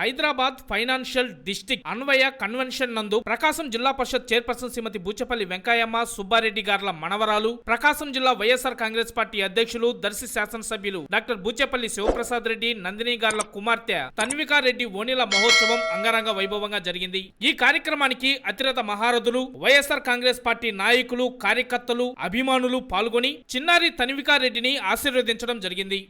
Hyderabad financial district Anvaya convention నందు ప్రకాశం జిల్లా పరిషత్ chairperson శ్రీమతి బూచపల్లి వెంకయ్యమ్మ సుబ్బారెడ్డి గార్ల మనవరాలు ప్రకాశం జిల్లా వైఎస్ఆర్ కాంగ్రెస్ పార్టీ అధ్యక్షులు దర్శి శాసనసభ్యులు డాక్టర్ బూచపల్లి శివప్రసాద్ రెడ్డి నందిని గార్ల కుమార్తె తన్వికారెడ్డి ఓనిల మహోత్సవం అంగరంగ వైభవంగా జరిగింది. ఈ కార్యక్రమానికి అతిరత మహారథులు వైఎస్ఆర్ కాంగ్రెస్ పార్టీ నాయకులు కార్యకర్తలు అభిమానులు పాల్గొని చిన్నారి తన్వికా రెడ్డిని ఆశీర్వదించడం జరిగింది.